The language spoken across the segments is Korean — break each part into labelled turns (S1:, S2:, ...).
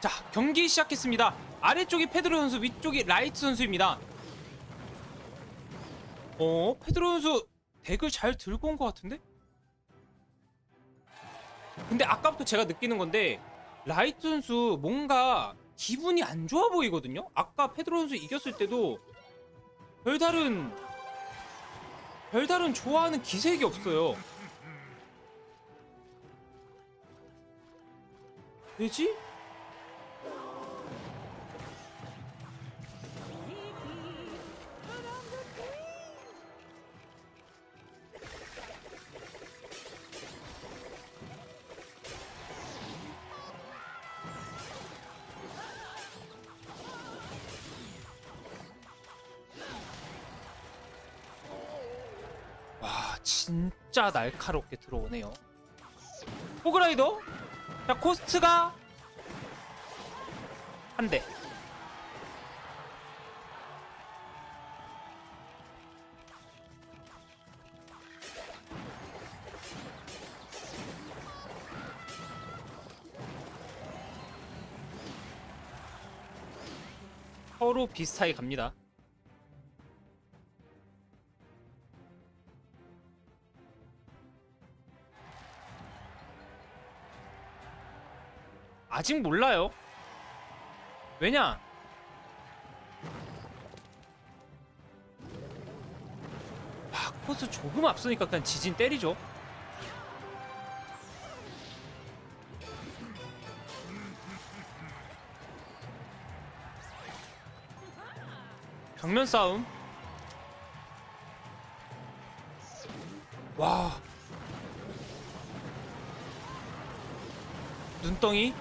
S1: 자 경기 시작했습니다. 아래쪽이 페드로 선수 위쪽이 라이트 선수입니다. 어 페드로 선수 덱을 잘 들고 온 것 같은데? 근데 아까부터 제가 느끼는 건데 라이트 선수 뭔가 기분이 안 좋아 보이거든요? 아까 페드로 선수 이겼을 때도 별다른 별다른 좋아하는 기색이 없어요. 왜지? 진짜 날카롭게 들어오네요. 호그라이더? 자 코스트가 한대. 서로 비슷하게 갑니다 아직 몰라요. 왜냐? 아, 코스 조금 앞서니까 그냥 지진 때리죠. 정면 싸움. 와. 눈덩이.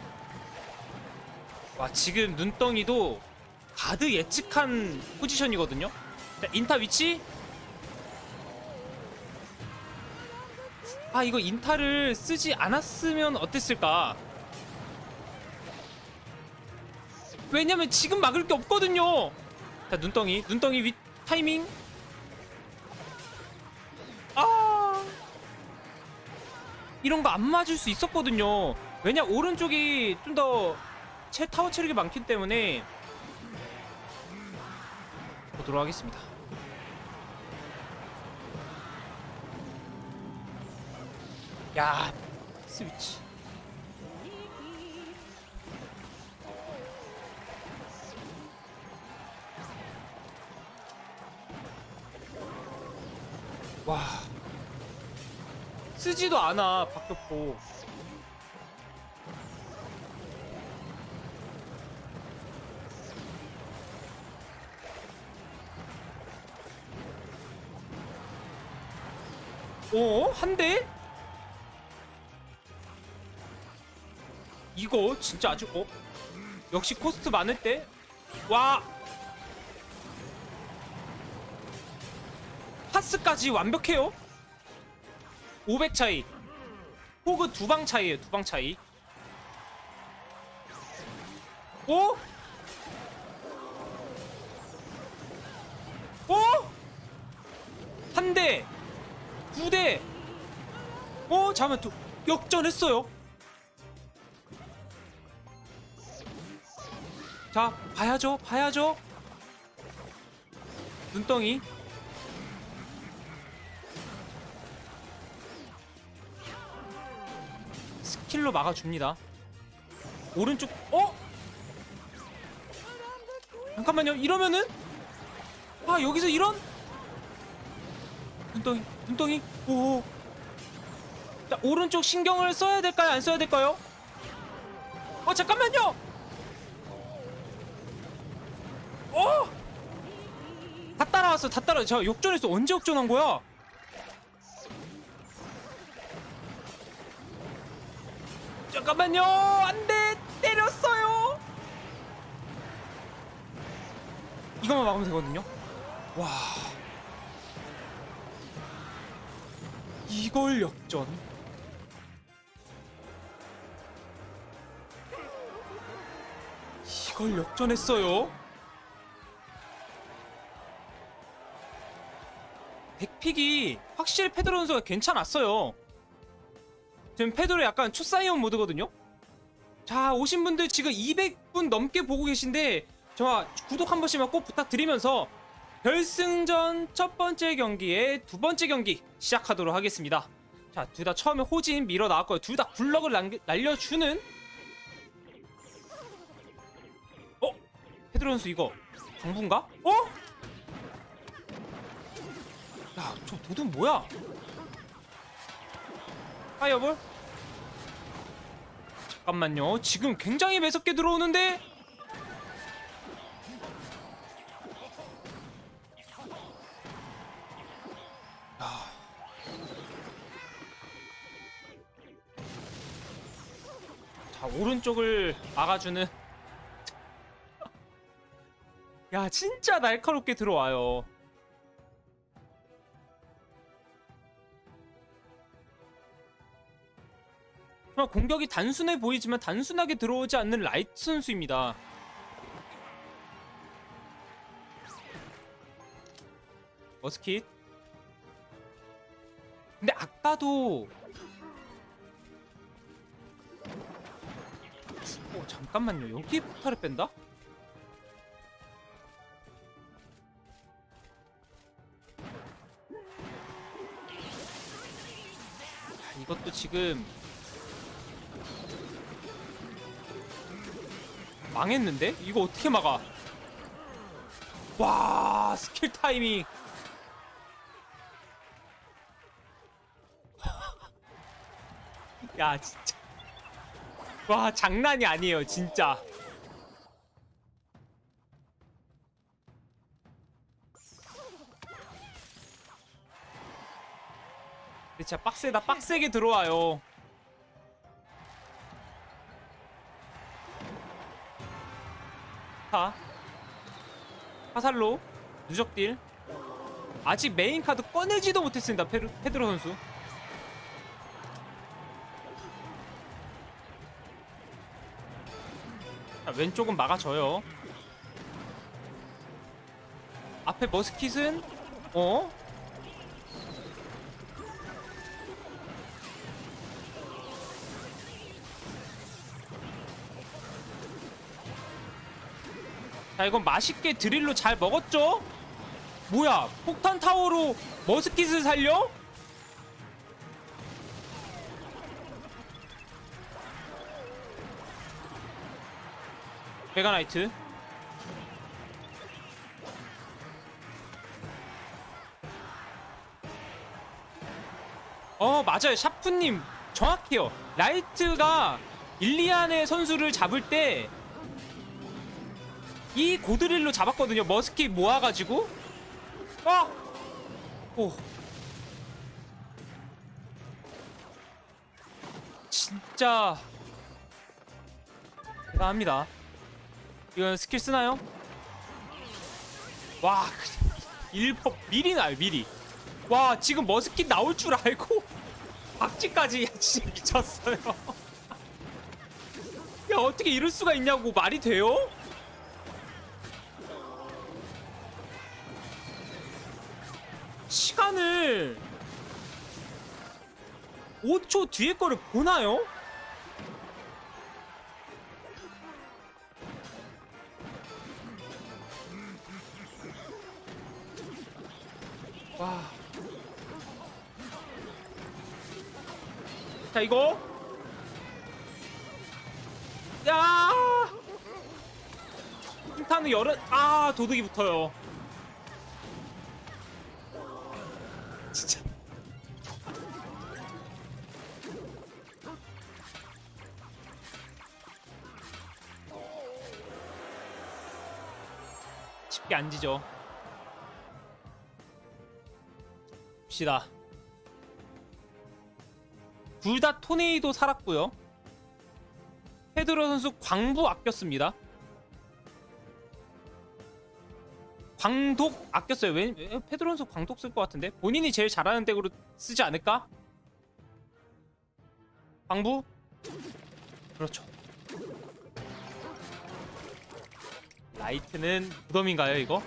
S1: 와 지금 눈덩이도 가드 예측한 포지션이거든요. 자, 인타 위치. 아 이거 인타를 쓰지 않았으면 어땠을까? 왜냐면 지금 막을 게 없거든요. 자 눈덩이 눈덩이 위 타이밍. 아 이런 거 안 맞을 수 있었거든요. 왜냐 오른쪽이 좀더 채 타워 체력이 많기 때문에 보도록 하겠습니다. 야, 스위치. 와. 쓰지도 않아, 박격포. 어? 한 대? 이거 진짜 아주 어? 역시 코스트 많을 때? 와! 파스까지 완벽해요? 500 차이 호그 두 방 차이에요 두 방 차이 오? 오? 9대. 어 잠깐만 역전했어요. 자 봐야죠 봐야죠. 눈덩이. 스킬로 막아줍니다. 오른쪽 어? 잠깐만요. 이러면은? 아 여기서 이런 눈덩이 눈덩이? 오 자, 오른쪽 신경을 써야 될까요? 안 써야 될까요? 어 잠깐만요! 어 다 따라왔어 다 따라. 자 역전했어 언제 역전한 거야? 잠깐만요! 안 돼! 때렸어요! 이거만 막으면 되거든요? 와 이걸 역전. 이걸 역전했어요. 백픽이 확실히 페드로 선수가 괜찮았어요. 지금 페드로 약간 초사이언 모드거든요. 자 오신 분들 지금 200분 넘게 보고 계신데 저 구독 한 번씩만 꼭 부탁드리면서 결승전 첫 번째 경기의 두 번째 경기 시작하도록 하겠습니다. 자, 둘 다 처음에 호진 밀어 나왔고요. 둘 다 굴럭을 남- 날려주는 어? 헤드로 선수 이거 광부인가? 어? 야, 저 도둑 뭐야? 파이어볼? 잠깐만요. 지금 굉장히 매섭게 들어오는데 오른쪽을 막아주는. 야 진짜 날카롭게 들어와요. 정말 공격이 단순해 보이지만 단순하게 들어오지 않는 라이트 선수입니다. 머스킷. 근데 아까도 잠깐만요 여기에 폭탄을 뺀다? 야, 이것도 지금 망했는데? 이거 어떻게 막아? 와 스킬 타이밍 야 진짜 와 장난이 아니에요 진짜. 진짜 빡세다 빡세게 들어와요. 자. 화살로 누적딜. 아직 메인 카드 꺼내지도 못했습니다 페르, 페드로 선수 왼쪽은 막아줘요. 앞에 머스킷은 어? 자 이건 맛있게 드릴로 잘 먹었죠? 뭐야 폭탄 타워로 머스킷을 살려? 베가나이트. 어 맞아요. 샤프님 정확해요. 라이트가 일리안의 선수를 잡을 때 이 고드릴로 잡았거든요. 머스킷 모아가지고. 아! 오. 진짜. 대단합니다 이건 스킬 쓰나요? 와 일법 미리 나요 미리 와 지금 머스킷 나올 줄 알고 박쥐까지 야 진짜 미쳤어요 야 어떻게 이럴 수가 있냐고 말이 돼요? 시간을 5초 뒤에 거를 보나요? 와. 자, 이거. 야! 탄은 열은 아, 도둑이 붙어요. 진짜. 쉽게 안 지죠. 봅시다. 둘 다 토네이도 살았고요. 페드로 선수 광부 아꼈습니다. 광독 아꼈어요. 왜, 왜 페드로 선수 광독 쓸 것 같은데? 본인이 제일 잘하는 덱으로 쓰지 않을까? 광부? 그렇죠. 라이트는 무덤인가요, 이거?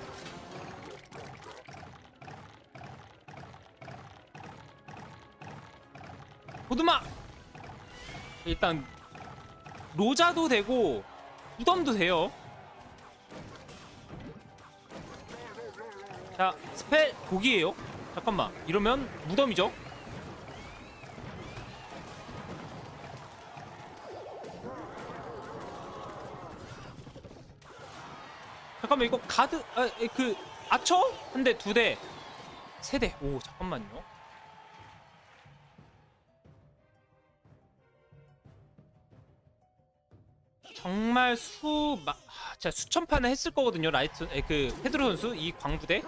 S1: 보드마! 일단 로자도 되고 무덤도 돼요. 자 스펠 독이에요. 잠깐만 이러면 무덤이죠. 잠깐만 이거 가드 아, 에, 그 아처 한 대 두대세대오 잠깐만요. 정말 수, 마, 하, 진짜 수천 판을 했을 거거든요. 라이트, 에, 그 페드로 선수 이 광부대.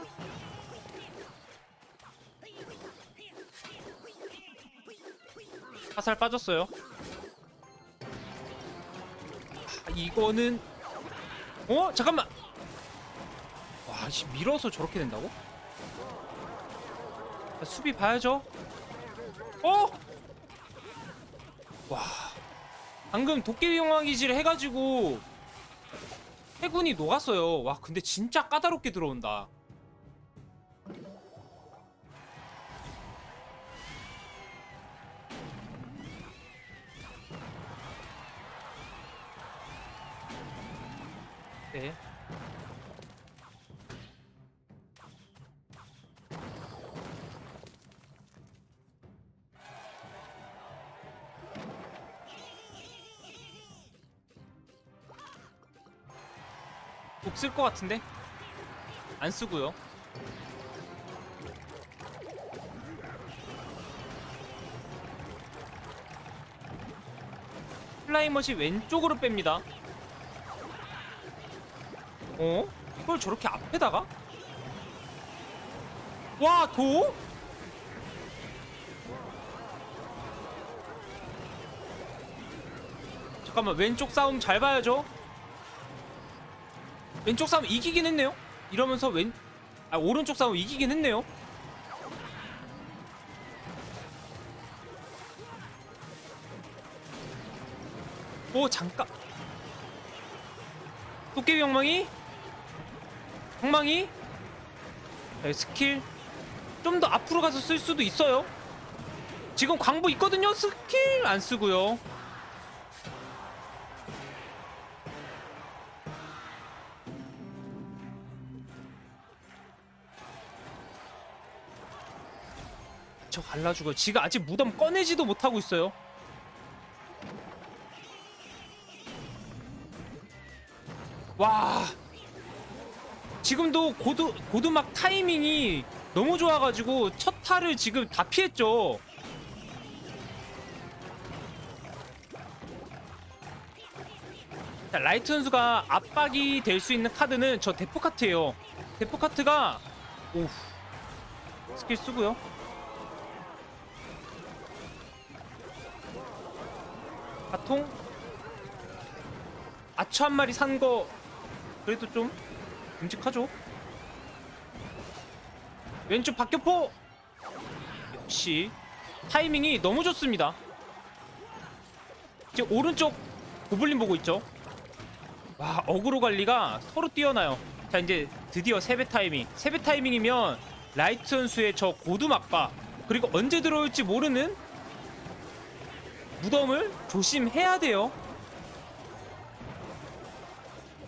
S1: 화살 빠졌어요. 아, 이거는 어 잠깐만. 와, 씨 밀어서 저렇게 된다고? 자, 수비 봐야죠. 어? 와. 방금 도깨비 영화기지를 해가지고 해군이 녹았어요. 와 근데 진짜 까다롭게 들어온다. 네. 독쓸 것 같은데 안 쓰고요. 플라이머시 왼쪽으로 뺍니다. 어? 이걸 저렇게 앞에다가? 와, 도? 잠깐만, 왼쪽 싸움 잘 봐야죠. 왼쪽 싸움 이기긴 했네요. 이러면서 왼, 아, 오른쪽 싸움 이기긴 했네요. 오, 잠깐. 도깨비 엉망이? 엉망이? 네, 스킬 좀 더 앞으로 가서 쓸 수도 있어요. 지금 광부 있거든요. 스킬 안 쓰고요. 저 갈라주고 지가 아직 무덤 꺼내지도 못하고 있어요. 와 지금도 고두 고두막 타이밍이 너무 좋아가지고 첫 타를 지금 다 피했죠. 자, 라이트 선수가 압박이 될 수 있는 카드는 저 대포 카트예요. 대포 카트가 오 스킬 쓰고요. 가통 아처 한 마리 산 거 그래도 좀 듬직하죠. 왼쪽 박격포 역시 타이밍이 너무 좋습니다. 이제 오른쪽 고블린 보고 있죠. 와 어그로 관리가 서로 뛰어나요. 자 이제 드디어 세배 타이밍. 세배 타이밍이면 라이트 선수의 저 고두막과 그리고 언제 들어올지 모르는 무덤을 조심해야 돼요.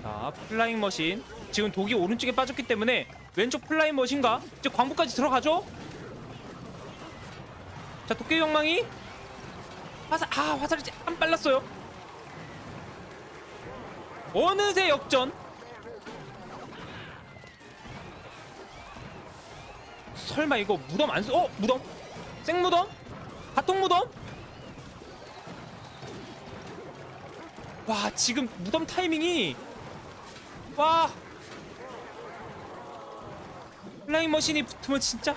S1: 자, 플라잉 머신. 지금 독이 오른쪽에 빠졌기 때문에 왼쪽 플라잉 머신과 이제 광부까지 들어가죠? 자, 도깨비 영망이 화살, 아, 화살이 안 빨랐어요. 어느새 역전. 설마 이거 무덤 안 쓰, 어? 무덤? 생무덤? 바통 무덤? 와 지금 무덤 타이밍이 와. 플라잉 머신이 붙으면 진짜